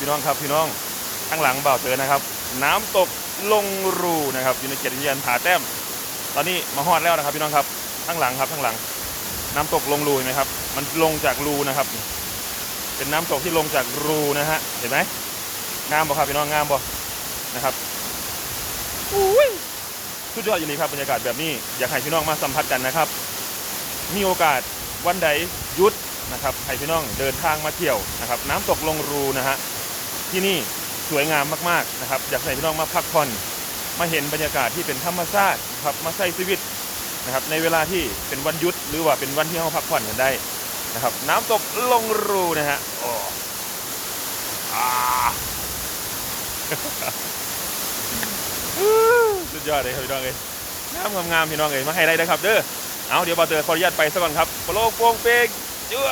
พี่น้องครับพี่น้องข้างหลังเบาเตอนะครับ น้ำตกลงรูนะครับอยู่ในเขตอุทยานผาแต้ม ตอนนี้มาฮอดแล้วนะครับ พี่น้องครับข้างหลังครับข้างหลัง น้ำตกลงรูเห็นไหมครับ มันลงจากรูนะครับ เป็นน้ำตกที่ลงจากรูนะฮะเห็นไหมงามบ่ครับพี่น้องงามบ่นะครับอุ้ยสุดยอดอยู่นี่ครับบรรยากาศแบบนี้อยากให้พี่น้องมาสัมผัสกันนะครับ มีโอกาสวันใดหยุดนะครับให้พี่น้องเดินทางมาเที่ยวนะครับ น้ำตกลงรูนะฮะ ที่นี่สวยงามมากๆนะครับอยากให้พี่น้องมาพักผ่อนมาเห็นบรรยากาศที่เป็นธรรมชาติครับมาใช้ชีวิตนะครับในเวลาที่เป็นวันหยุดหรือว่าเป็นวันที่เราพักผ่อนกันได้นะครับ น้ำตกลงรูนะฮะโอ้สุดยอดเลยครับพี่น้องเอ้ยงามงามๆพี่น้องเอ้ยมาให้ได้นะครับเด้อเอาเดี๋ยวบอเตอร์ขออนุญาตไปซะก่อนครับโปโลโปงเปงจ้ว